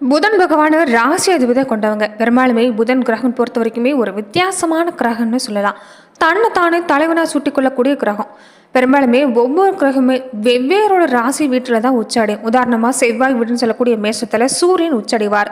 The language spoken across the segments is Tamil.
புதன் பகவான் ராசி அதிபதியாக கொண்டவங்க. பெரும்பாலுமே புதன் கிரகம் பொறுத்த வரைக்குமே ஒரு வித்தியாசமான கிரகம்னு சொல்லலாம். தன்னை தானே தலைவனாக சுட்டிக்கொள்ளக்கூடிய கிரகம். பெரும்பாலுமே ஒவ்வொரு கிரகமே வெவ்வேறோட ராசி வீட்டில் தான் உச்சடையும் உதாரணமாக செவ்வாய் வீடுன்னு சொல்லக்கூடிய மேஷத்தில் சூரியன் உச்சடைவார்.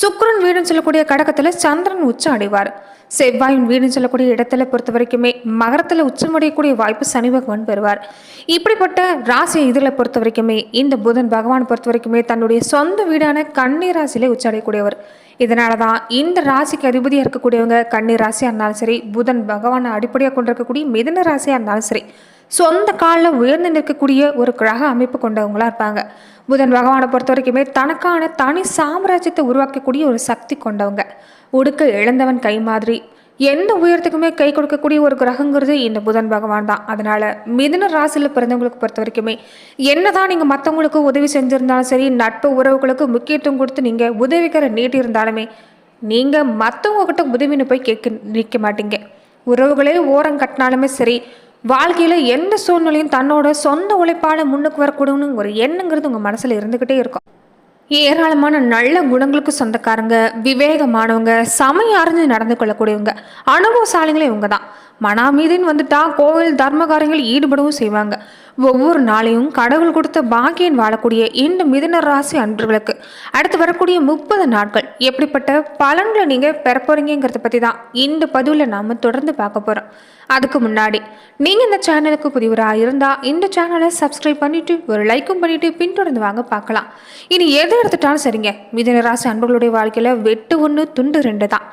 சுக்கிரன் வீடுன்னு சொல்லக்கூடிய கடகத்தில் சந்திரன் உச்ச அடைவார் செவ்வாயின் வீடுன்னு சொல்லக்கூடிய இடத்துல பொறுத்த வரைக்குமே மகரத்தில் உச்சமடையக்கூடிய வாய்ப்பு சனி பகவான் பெறுவார். இப்படிப்பட்ட ராசி இதில் பொறுத்த வரைக்குமே இந்த புதன் பகவான் பொறுத்த வரைக்குமே தன்னுடைய சொந்த வீடான கன்னி ராசியிலே உச்சடையக்கூடியவர் இதனால தான் இந்த ராசிக்கு அதிபதியாக இருக்கக்கூடியவங்க கன்னி ராசியாக இருந்தாலும் சரி புதன் பகவானை அடிப்படையாக கொண்டிருக்கக்கூடிய மிதன ராசியாக இருந்தாலும் சரி சொந்த காலில் உயர்ந்து நிற்கக்கூடிய ஒரு கிரக அமைப்பு கொண்டவங்களாக இருப்பாங்க. புதன் பகவானை பொறுத்த வரைக்குமே தனக்கான தனி சாம்ராஜ்யத்தை உருவாக்கக்கூடிய ஒரு சக்தி கொண்டவங்க. உடுக்க இழந்தவன் கை மாதிரி. எந்த உயரத்துக்குமே கை கொடுக்கக்கூடிய ஒரு கிரகங்கிறது இந்த புதன் பகவான் தான். அதனால மிதுன ராசியில் பிறந்தவங்களுக்கு பொறுத்த வரைக்குமே என்னதான் நீங்கள் மற்றவங்களுக்கு உதவி செஞ்சிருந்தாலும் சரி நட்பு உறவுகளுக்கு முக்கியத்துவம் கொடுத்து நீங்கள் உதவிக்கரை நீட்டி இருந்தாலுமே நீங்கள் மற்றவங்க கிட்ட உதவின்னு போய் கேட்க நிற்க மாட்டீங்க. உறவுகளே ஓரம் கட்டினாலுமே சரி வாழ்க்கையில் எந்த சூழ்நிலையும் தன்னோட சொந்த உழைப்பால் முன்னுக்கு வரக்கூடாதுன்னு ஒரு எண்ணங்கிறது உங்கள் மனசில் இருந்துக்கிட்டே இருக்கும். ஏராளமான நல்ல குணங்களுக்கு சொந்தக்காரங்க விவேகமானவங்க சமயம் அறிஞ்சு நடந்து கொள்ளக்கூடியவங்க அனுபவசாலிகளே இவங்க தான் மனாமீதின்னு வந்துட்டா கோவில் தர்ம காரியங்கள் ஈடுபடவும் செய்வாங்க. ஒவ்வொரு நாளையும் கடவுள் கொடுத்த பாக்கியன் வாழக்கூடிய இந்த மிதுன ராசி அன்பர்களுக்கு அடுத்து வரக்கூடிய முப்பது நாட்கள் எப்படிப்பட்ட பலன்களை நீங்கள் பெற போகிறீங்கிறத பற்றி தான் இந்த பதிவில் நாம் தொடர்ந்து பார்க்க போகிறோம் அதுக்கு முன்னாடி நீங்கள் இந்த சேனலுக்கு புதிவராக இருந்தால் இந்த சேனலை சப்ஸ்கிரைப் பண்ணிவிட்டு ஒரு லைக்கும் பண்ணிவிட்டு பின்தொடர்ந்து வாங்க பார்க்கலாம். இனி எதை எடுத்துட்டாலும் சரிங்க மிதுன ராசி அன்பர்களுடைய வாழ்க்கையில் வெட்டு ஒன்று துண்டு ரெண்டு தான்.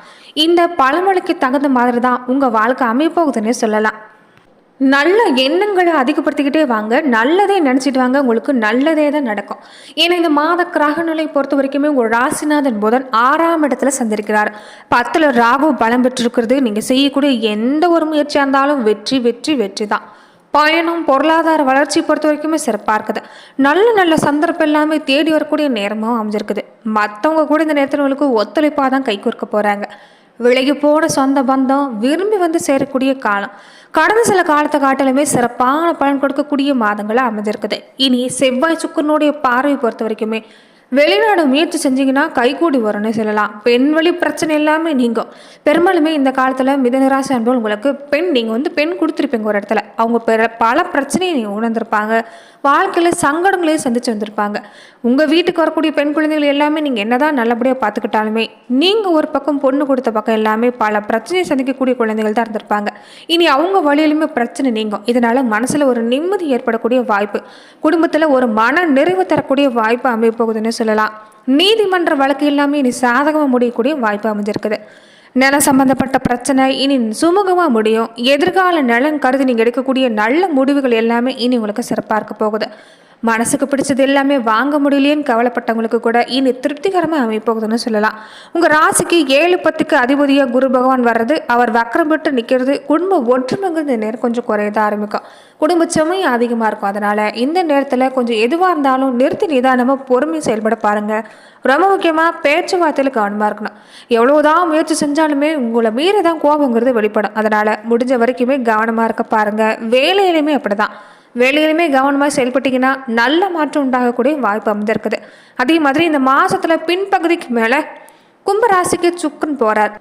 இந்த பழமொழிக்கு தகுந்த மாதிரி தான் உங்கள் வாழ்க்கை அமைப்போகுதுன்னே சொல்லலாம். நல்ல எண்ணங்களை அதிகப்படுத்திக்கிட்டே வாங்க நல்லதே நினச்சிட்டு வாங்க உங்களுக்கு நல்லதே தான் நடக்கும். ஏன்னா இந்த மாத கிரகநிலை பொறுத்த வரைக்குமே உங்கள் ராசிநாதன் புதன் ஆறாம் இடத்துல சந்திருக்கிறார். பத்தில் ராகு பலம் பெற்றிருக்கிறது. நீங்கள் செய்யக்கூடிய எந்த ஒரு முயற்சியாக இருந்தாலும் வெற்றி வெற்றி வெற்றி தான். பயணம் பொருளாதார வளர்ச்சி பொறுத்த வரைக்குமே சிறப்பாக இருக்குது. நல்ல நல்ல சந்தர்ப்பம் எல்லாமே தேடி வரக்கூடிய நேரமும் அமைஞ்சிருக்குது. மற்றவங்க கூட இந்த நேரத்தில் உங்களுக்கு ஒத்துழைப்பாக தான் கை கொடுக்க போகிறாங்க விலகி போன சொந்த பந்தம் விரும்பி வந்து சேரக்கூடிய காலம். கடந்த சில காலத்தை காட்டிலுமே சிறப்பான பலன் கொடுக்கக்கூடிய மாதங்களாக அமைஞ்சிருக்குது. இனி செவ்வாய் சுக்கரனுடைய பார்வை பொறுத்த வரைக்குமே வெளிநாடு முயற்சி செஞ்சீங்கன்னா கைகூடி வரும்னு சொல்லலாம். பெண் வழி பிரச்சனை எல்லாமே நீங்கும். பெரும்பாலுமே இந்த காலத்தில் மிதனராசி அன்பு உங்களுக்கு பெண் நீங்கள் வந்து பெண் கொடுத்துருப்பீங்க ஒரு இடத்துல. அவங்க பெற பல பிரச்சனையை நீங்கள் உணர்ந்திருப்பாங்க. வாழ்க்கையில் சங்கடங்களையும் சந்திச்சு வந்திருப்பாங்க. உங்கள் வீட்டுக்கு வரக்கூடிய பெண் குழந்தைகள் எல்லாமே நீங்கள் என்னதான் நல்லபடியாக பார்த்துக்கிட்டாலுமே நீங்கள் ஒரு பக்கம் பொண்ணு கொடுத்த பக்கம் எல்லாமே பல பிரச்சனையை சந்திக்கக்கூடிய குழந்தைகள் தான் இருந்திருப்பாங்க. இனி அவங்க வழியிலுமே பிரச்சனை நீங்கும். இதனால் மனசில் ஒரு நிம்மதி ஏற்படக்கூடிய வாய்ப்பு குடும்பத்தில் ஒரு மன நிறைவு தரக்கூடிய வாய்ப்பு அமைய போகுதுன்னு சொல்லலாம். நீதிமன்ற வழக்கு எல்லாமே இனி சாதகமாக முடியக்கூடிய வாய்ப்பு அமைஞ்சிருக்குது. நிலம் சம்பந்தப்பட்ட பிரச்சனை இனி சுமூகமாக முடியும். எதிர்கால நலன் கருதி நீங்கள் எடுக்கக்கூடிய நல்ல முடிவுகள் எல்லாமே இனி உங்களுக்கு சிறப்பாக இருக்க போகுது. மனசுக்கு பிடிச்சது எல்லாமே வாங்க முடியலையேன்னு கவலைப்பட்டவங்களுக்கு கூட இனி திருப்திகரமாக அமைப்போகுதுன்னு சொல்லலாம். உங்கள் ராசிக்கு ஏழு பத்துக்கு அதிபதியாக குரு பகவான் வர்றது அவர் வக்கரம் விட்டு நிற்கிறது குடும்ப ஒற்றுமைங்கிறது நேரம் கொஞ்சம் குறையத ஆரம்பிக்கும். குடும்ப சுமையும் அதிகமாக இருக்கும். அதனால் இந்த நேரத்தில் கொஞ்சம் எதுவாக இருந்தாலும் நிறுத்தி நிதானமாக பொறுமையை செயல்பட பாருங்கள் ரொம்ப முக்கியமாக பேச்சுவார்த்தையில் கவனமாக இருக்கணும். எவ்வளோதான் முயற்சி செஞ்சாலுமே உங்களை மீறி தான் கோபங்கிறது வெளிப்படும். அதனால் முடிஞ்ச வரைக்குமே கவனமாக இருக்க பாருங்கள் வேலையிலையுமே அப்படி தான் வேலையிலுமே கவனமாக செயல்பட்டிங்கன்னா நல்ல மாற்றம் உண்டாகக்கூடிய வாய்ப்பு அமைந்திருக்குது. அதே மாதிரி இந்த மாதத்தில் பின்பகுதிக்கு மேலே கும்பராசிக்கு சுக்கன் போகிறார்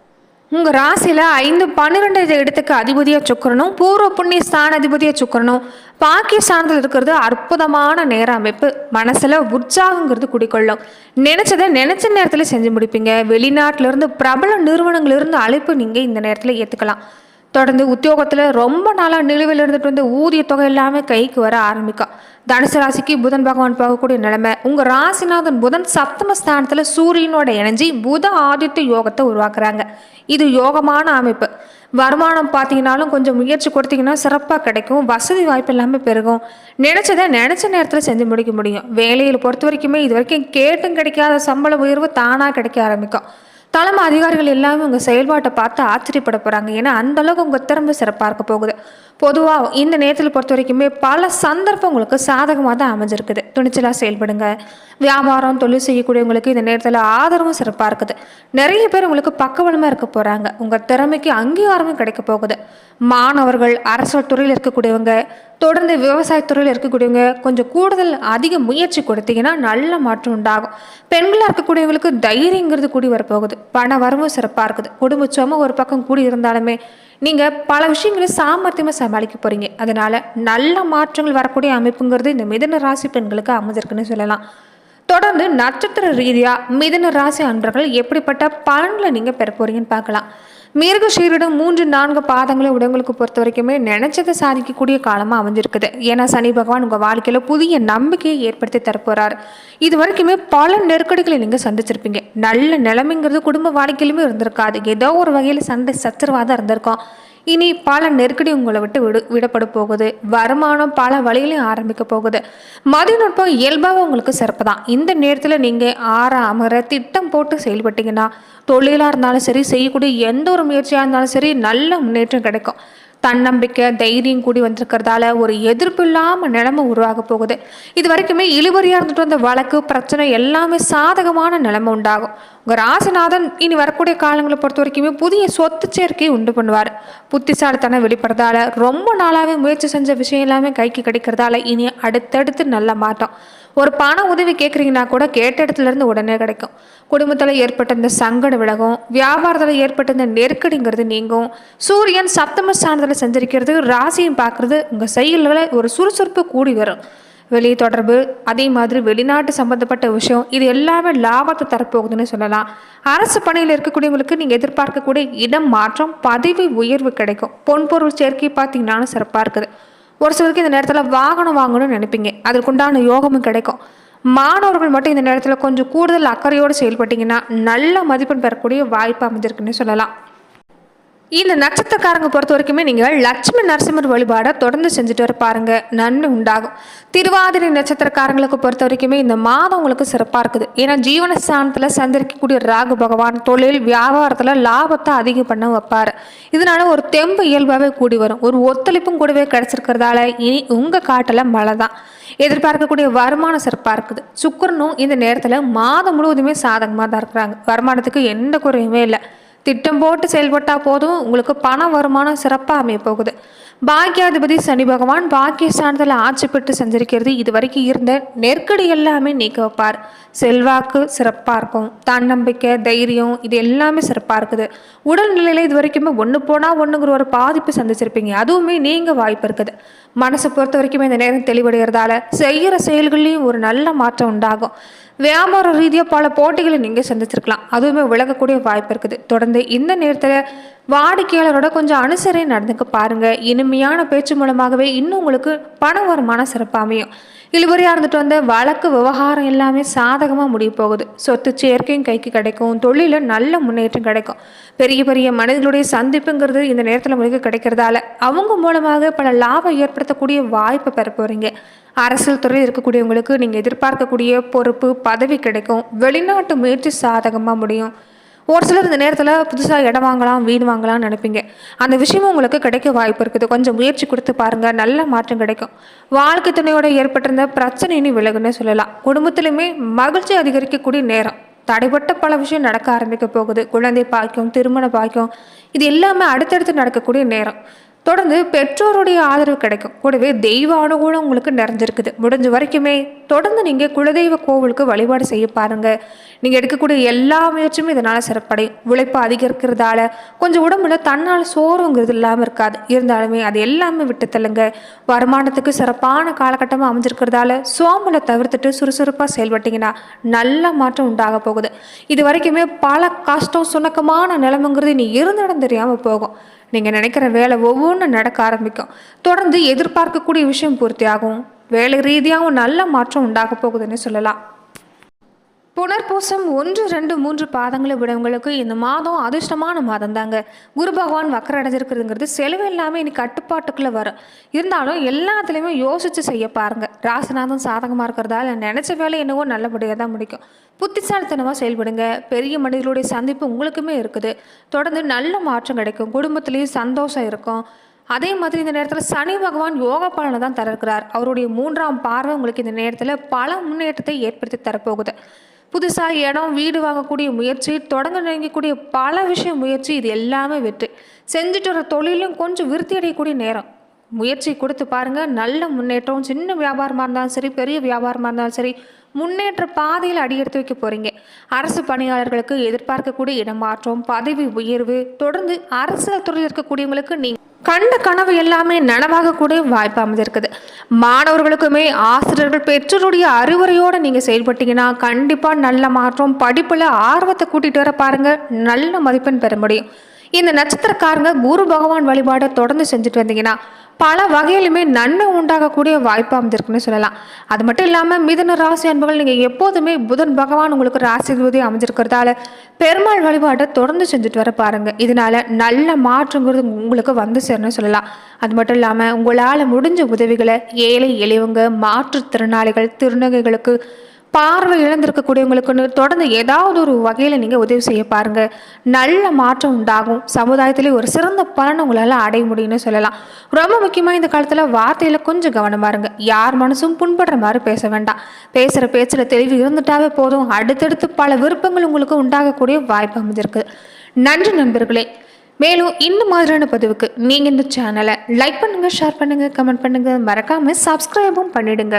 உங்கள் ராசியில் ஐந்து பன்னிரெண்டு இடத்துக்கு அதிபதியாக சுக்கரனும் பூர்வ புண்ணிய ஸ்தான அதிபதியாக சுக்கரனும் பாக்கிய ஸ்தானத்தில் இருக்கிறது அற்புதமான நேர அமைப்பு. மனசில் உற்சாகங்கிறது குடிக்கொள்ளும் நினச்சதை நினச்ச நேரத்தில் செஞ்சு முடிப்பீங்க. வெளிநாட்டிலிருந்து பிரபல நிறுவனங்களிலிருந்து அழைப்பு நீங்கள் இந்த நேரத்தில் ஏற்றுக்கலாம் தொடர்ந்து உத்தியோகத்தில் ரொம்ப நாளாக நிலுவையில் இருந்துட்டு வந்து ஊதிய தொகை எல்லாமே கைக்கு வர ஆரம்பிக்கும் தனுசு ராசிக்கு புதன் பகவான் போகக்கூடிய நிலைமை உங்கள் ராசிநாதன் புதன் சப்தம ஸ்தானத்தில் சூரியனோட இணைஞ்சி புத ஆதித்த யோகத்தை உருவாக்குறாங்க. இது யோகமான அமைப்பு. வருமானம் பார்த்தீங்கன்னாலும் கொஞ்சம் முயற்சி கொடுத்தீங்கன்னா சிறப்பாக கிடைக்கும். வசதி வாய்ப்பு எல்லாமே பெருகும். நினச்சதை நினச்ச நேரத்தில் செஞ்சு முடிக்க முடியும். வேலையில் பொறுத்த வரைக்குமே இது வரைக்கும் கேட்டும் கிடைக்காத சம்பள உயர்வு தானாக கிடைக்க ஆரம்பிக்கும். தலைமை அதிகாரிகள் எல்லாமே உங்கள் செயல்பாட்டை பார்த்து ஆச்சரியப்பட போகிறாங்க ஏன்னா அந்த அளவுக்கு உங்கள் திறமை சிறப்பாக இருக்க போகுது. பொதுவாக இந்த நேரத்தில் பொறுத்த வரைக்குமே பல சந்தர்ப்பம் உங்களுக்கு சாதகமாக தான் அமைஞ்சிருக்குது. துணிச்சலாக செயல்படுங்க. வியாபாரம் தொழில் செய்யக்கூடியவங்களுக்கு இந்த நேரத்தில் ஆதரவும் சிறப்பாக இருக்குது. நிறைய பேர் உங்களுக்கு பக்கவளமாக இருக்க போகிறாங்க உங்கள் திறமைக்கு அங்கீகாரமும் கிடைக்க போகுது. மாணவர்கள் அரசியல் துறையில் இருக்கக்கூடியவங்க தொடர்ந்து விவசாயத்துறையில் இருக்கக்கூடியவங்க கொஞ்சம் கூடுதல் அதிக முயற்சி கொடுத்தீங்கன்னா நல்ல மாற்றம் உண்டாகும். பெண்களாக இருக்கக்கூடியவங்களுக்கு தைரியங்கிறது கூடி வரப்போகுது. பண வரவும் சிறப்பாக இருக்குது. குடும்ப ஒரு பக்கம் கூடி இருந்தாலுமே நீங்கள் பல விஷயங்களை சாமர்த்தியமாக சமாளிக்க போகிறீங்க அதனால் நல்ல மாற்றங்கள் வரக்கூடிய அமைப்புங்கிறது இந்த மிதன ராசி பெண்களுக்கு அமைஞ்சிருக்குன்னு சொல்லலாம். தொடர்ந்து நட்சத்திர ரீதியாக மிதன ராசி அன்பர்கள் எப்படிப்பட்ட பலன்களை நீங்கள் பெற போகிறீங்கன்னு பார்க்கலாம். மிருகஷீரிடம் மூன்று நான்கு பாதங்களை உடங்களுக்கு பொறுத்த வரைக்குமே நினைச்சதை சாதிக்கக்கூடிய காலமாக அமைஞ்சிருக்குது. ஏன்னா சனி பகவான் உங்கள் வாழ்க்கையில் புதிய நம்பிக்கையை ஏற்படுத்தி தரப்போகிறார் இது வரைக்குமே பல நெருக்கடிகளை நீங்கள் சந்திச்சிருப்பீங்க. நல்ல நிலைமைங்கிறது குடும்ப வாழ்க்கையிலுமே இருந்திருக்காது. ஏதோ ஒரு வகையில் சண்டை சச்சரவாக தான் இருந்திருக்கும். இனி பல நெருக்கடி உங்களை விட்டு விடு விடப்பட போகுது. வருமானம் பல வழிகளையும் ஆரம்பிக்க போகுது. மதிநுட்பம் இயல்பாக உங்களுக்கு சிறப்பு தான். இந்த நேரத்தில் நீங்கள் ஆற அமர திட்டம் போட்டு செயல்பட்டீங்கன்னா தொழிலாக இருந்தாலும் சரி செய்யக்கூடிய எந்த ஒரு முயற்சியாக இருந்தாலும் சரி நல்ல முன்னேற்றம் கிடைக்கும். தன்னம்பிக்கை தைரியம் கூடி வந்திருக்கிறதால ஒரு எதிர்ப்பு இல்லாமல் நிலைமை உருவாக போகுது. இது வரைக்குமே இழுபறியாக இருந்துட்டு வந்த வழக்கு பிரச்சனை எல்லாமே சாதகமான நிலைமை உண்டாகும். உங்கள் ராசிநாதன் இனி வரக்கூடிய காலங்களை பொறுத்த வரைக்குமே புதிய சொத்து சேர்க்கையை உண்டு பண்ணுவார். புத்திசாலித்தனம் வெளிப்படுறதால ரொம்ப நாளாகவே முயற்சி செஞ்ச விஷயம் எல்லாமே கைக்கு கிடைக்கிறதால இனி அடுத்தடுத்து நல்ல மாட்டோம் ஒரு பண உதவி கேட்குறீங்கன்னா கூட கேட்ட இடத்துலேருந்து உடனே கிடைக்கும். குடும்பத்தில் ஏற்பட்ட இந்த சங்கட விலகும் வியாபாரத்தில் ஏற்பட்ட இந்த நெருக்கடிங்கிறது நீங்கும். சூரியன் சப்தம ஸ்தானத்தில் செஞ்சிருக்கிறது ராசியும் பார்க்குறது உங்கள் செயல்களை ஒரு சுறுசுறுப்பு கூடி வரும். வெளி தொடர்பு அதே மாதிரி வெளிநாட்டு சம்மந்தப்பட்ட விஷயம் இது எல்லாமே லாபத்தை தரப்போகுதுன்னு சொல்லலாம். அரசு பணியில் இருக்கக்கூடியவங்களுக்கு நீங்கள் எதிர்பார்க்கக்கூடிய இடம் மாற்றம் பதவி உயர்வு கிடைக்கும். பொன்பொருள் சேர்க்கை பார்த்தீங்கன்னாலும் சிறப்பாக இருக்குது. ஒரு சிலருக்கு இந்த நேரத்தில் வாகனம் வாங்கணும்னு நினைப்பீங்க. அதற்குண்டான யோகமும் கிடைக்கும். மாணவர்கள் மட்டும் இந்த நேரத்தில் கொஞ்சம் கூடுதல் அக்கறையோடு செயல்பட்டீங்கன்னா நல்ல மதிப்பெண் பெறக்கூடிய வாய்ப்பு அமைஞ்சிருக்குன்னு சொல்லலாம். இந்த நட்சத்திரக்காரங்க பொறுத்த வரைக்குமே நீங்கள் லட்சுமி நரசிம்மர் வழிபாடை தொடர்ந்து செஞ்சுட்டு வர பாருங்க. நன்மை உண்டாகும். திருவாதிரை நட்சத்திரக்காரங்களுக்கு பொறுத்த வரைக்குமே இந்த மாதம் உங்களுக்கு சிறப்பாக இருக்குது. ஏன்னா ஜீவனஸ்தானத்தில் சந்திரிக்கக்கூடிய ராகு பகவான் தொழில் வியாபாரத்தில் லாபத்தை அதிகம் பண்ண வைப்பார். இதனால ஒரு தெம்பு இயல்பாகவே கூடி வரும். ஒரு ஒத்துழைப்பும் கூடவே கிடைச்சிருக்கிறதால இனி உங்கள் காட்டில் மழை தான். எதிர்பார்க்கக்கூடிய வருமானம் சிறப்பாக இருக்குது. சுக்கரனும் இந்த நேரத்தில் மாதம் முழுவதுமே சாதகமாக தான் இருக்கிறாங்க. வருமானத்துக்கு எந்த குறையுமே இல்லை. திட்டம் போட்டு செயல்பட்டால் போதும் உங்களுக்கு பண வருமானம் சிறப்பாக அமைய போகுது. பாக்கியாதிபதி சனி பகவான் பாக்கியஸ்தானத்தில் ஆட்சி பெற்று செஞ்சிருக்கிறது. இது வரைக்கும் இருந்த நெருக்கடி எல்லாமே நீக்க வைப்பார். செல்வாக்கு சிறப்பாக இருக்கும். தன்னம்பிக்கை தைரியம் இது எல்லாமே சிறப்பாக இருக்குது. உடல்நிலையில் இது வரைக்குமே ஒன்று போனால் ஒன்றுங்கிற ஒரு பாதிப்பு சந்திச்சிருப்பீங்க. அதுவுமே நீங்கள் வாய்ப்பு இருக்குது. மனசை பொறுத்த வரைக்குமே இந்த நேரம் தெளிவடைகிறதால செய்கிற செயல்கள்லேயும் ஒரு நல்ல மாற்றம் உண்டாகும். வியாபார ரீதியாக பல போட்டிகளை நீங்கள் சந்திச்சிருக்கலாம். அதுவுமே விலகக்கூடிய வாய்ப்பு இருக்குது. தொடர்ந்து இந்த நேரத்தில் வாடிக்கையாளரோட கொஞ்சம் அனுசரி நடந்துக்க பாருங்க. இனிமையான பேச்சு மூலமாகவே இன்னும் உங்களுக்கு பண வருமானம் சிறப்பாக அமையும். இழுபறியாக இருந்துட்டு வந்த வழக்கு விவகாரம் எல்லாமே சாதகமாக முடிய போகுது. சொத்து சேர்க்கையும் கைக்கு கிடைக்கும். தொழிலில் நல்ல முன்னேற்றம் கிடைக்கும். பெரிய பெரிய மனிதர்களுடைய சந்திப்புங்கிறது இந்த நேரத்தில் உங்களுக்கு கிடைக்கிறதால அவங்க மூலமாக பல லாபம் ஏற்படுத்தக்கூடிய வாய்ப்பை பெற போகிறீங்க அரசியல் துறையில் இருக்கக்கூடியவங்களுக்கு நீங்கள் எதிர்பார்க்கக்கூடிய பொறுப்பு பதவி கிடைக்கும். வெளிநாட்டு முயற்சி சாதகமாக முடியும். ஒரு சிலர் இந்த நேரத்தில் புதுசாக இடம் வாங்கலாம் வீடு வாங்கலாம்னு நினைப்பீங்க. அந்த விஷயமும் உங்களுக்கு கிடைக்க வாய்ப்பு இருக்குது. கொஞ்சம் முயற்சி கொடுத்து பாருங்கள் நல்ல மாற்றம் கிடைக்கும். வாழ்க்கை துணையோட ஏற்பட்டிருந்த பிரச்சனைன்னு விலகுன்னு சொல்லலாம். குடும்பத்திலுமே மகிழ்ச்சி அதிகரிக்கக்கூடிய நேரம். தடைப்பட்ட பல விஷயம் நடக்க ஆரம்பிக்க போகுது. குழந்தை பாக்கியம் திருமண பாக்கியம் இது எல்லாமே அடுத்தடுத்து நடக்கக்கூடிய நேரம். தொடர்ந்து பெற்றோருடைய ஆதரவு கிடைக்கும். கூடவே தெய்வ அனுகூலம் உங்களுக்கு நிறைஞ்சிருக்குது. முடிஞ்ச வரைக்குமே தொடர்ந்து நீங்கள் குலதெய்வ கோவிலுக்கு வழிபாடு செய்ய பாருங்கள் நீங்கள் எடுக்கக்கூடிய எல்லா முயற்சியும் இதனால் சிறப்படையும். உழைப்பு அதிகரிக்கிறதால கொஞ்சம் உடம்புல தன்னால் சோறுங்கிறது இல்லாமல் இருக்காது. இருந்தாலுமே அது எல்லாமே விட்டு தள்ளுங்க. வருமானத்துக்கு சிறப்பான காலகட்டமாக அமைஞ்சிருக்கிறதால சோம்பலை தவிர்த்துட்டு சுறுசுறுப்பாக செயல்பட்டீங்கன்னா நல்ல மாற்றம் உண்டாக போகுது. இது வரைக்குமே பல கஷ்டம் சுணக்கமான நிலமைங்கிறது நீ இருந்திடம் தெரியாமல் போகும். நீங்கள் நினைக்கிற வேலை ஒவ்வொன்றும் நடக்க ஆரம்பிக்கும். தொடர்ந்து எதிர்பார்க்கக்கூடிய விஷயம் பூர்த்தியாகும். வேலை ரீதியாகவும் நல்ல மாற்றம் உண்டாக போகுதுன்னு சொல்லலாம். புனர்பூசம் ஒன்று ரெண்டு மூன்று பாதங்களை விடவங்களுக்கு இந்த மாதம் அதிர்ஷ்டமான மாதம் தாங்க குரு பகவான் வக்கர அடைஞ்சிருக்கிறதுங்கிறது செலவு எல்லாமே இனி கட்டுப்பாட்டுக்குள்ளே வரும். இருந்தாலும் எல்லாத்துலேயுமே யோசித்து செய்ய பாருங்கள் ராசிநாதம் சாதகமாக இருக்கிறதால நினச்ச வேலை என்னவோ நல்லபடியாக தான் முடிக்கும். புத்திசாலித்தனமாக செயல்படுங்க. பெரிய மனிதர்களுடைய சந்திப்பு உங்களுக்குமே இருக்குது. தொடர்ந்து நல்ல மாற்றம் கிடைக்கும். குடும்பத்துலேயும் சந்தோஷம் இருக்கும். அதே மாதிரி இந்த நேரத்தில் சனி பகவான் யோக பலனை தான் தர இருக்கிறார் அவருடைய மூன்றாம் பார்வை உங்களுக்கு இந்த நேரத்தில் பல முன்னேற்றத்தை ஏற்படுத்தி தரப்போகுது. புதுசாக இடம் வீடு வாங்கக்கூடிய முயற்சி தொடங்க நினைக்கக்கூடிய பல விஷயம் முயற்சி இது எல்லாமே வெற்றி. செஞ்சுட்டு வர தொழிலும் கொஞ்சம் விருத்தி அடையக்கூடிய நேரம். முயற்சி கொடுத்து பாருங்கள் நல்ல முன்னேற்றம் சின்ன வியாபாரமாக இருந்தாலும் சரி பெரிய வியாபாரமாக இருந்தாலும் சரி முன்னேற்ற பாதையில் அடியெடுத்து வைக்க போறீங்க. அரசு பணியாளர்களுக்கு எதிர்பார்க்கக்கூடிய இடமாற்றம் பதவி உயர்வு தொடர்ந்து அரசியல் துறையில் இருக்கக்கூடியவங்களுக்கு நீங்க கண்ட கனவு எல்லாமே நனவாகக்கூடிய வாய்ப்பு அமைஞ்சிருக்குது மாணவர்களுக்குமே ஆசிரியர்கள் பெற்றோருடைய அறிவுரையோடு நீங்கள் செயல்பட்டீங்கன்னா கண்டிப்பாக நல்ல மாற்றம் படிப்பில் ஆர்வத்தை கூட்டிகிட்டு வர பாருங்கள் நல்ல மதிப்பெண் பெற முடியும். இந்த நட்சத்திரக்காரங்க குரு பகவான் வழிபாடை தொடர்ந்து செஞ்சுட்டு வந்தீங்கன்னா பல வகையிலுமே நன்மை உண்டாகக்கூடிய வாய்ப்பு அமைஞ்சிருக்குன்னு சொல்லலாம். அது மட்டும் இல்லாமல் மிதன ராசி அன்புகள் நீங்கள் எப்போதுமே புதன் பகவான் உங்களுக்கு ராசிபதி அமைஞ்சிருக்கிறதால பெருமாள் வழிபாட்டை தொடர்ந்து செஞ்சுட்டு வர பாருங்கள் இதனால நல்ல மாற்றங்கிறது உங்களுக்கு வந்து சேரணும்னு சொல்லலாம். அது மட்டும் இல்லாமல் உங்களால் முடிஞ்ச உதவிகளை ஏழை எளியவங்க மாற்றுத்திறனாளிகள் திருநகைகளுக்கு பார்வை இழந்திருக்கக்கூடியவங்களுக்கு தொடர்ந்து ஏதாவது ஒரு வகையில் நீங்கள் உதவி செய்ய பாருங்க. நல்ல மாற்றம் உண்டாகும். சமுதாயத்திலே ஒரு சிறந்த பலனை உங்களால் அடைய முடியும்னு சொல்லலாம். ரொம்ப முக்கியமாக இந்த காலத்தில் வார்த்தையில் கொஞ்சம் கவனமாக இருங்க. யார் மனசும் புண்படுற மாதிரி பேச வேண்டாம். பேசுகிற பேச்சில் தெளிவு இருந்துட்டாவே போதும். அடுத்தடுத்து பல விருப்பங்கள் உங்களுக்கு உண்டாகக்கூடிய வாய்ப்பு அமைஞ்சிருக்கு. நன்றி நண்பர்களே. மேலும் இந்த மாதிரியான பதிவுக்கு நீங்கள் இந்த சேனலை லைக் பண்ணுங்கள் ஷேர் பண்ணுங்கள் கமெண்ட் பண்ணுங்கள் மறக்காமல் சப்ஸ்கிரைபும் பண்ணிடுங்க.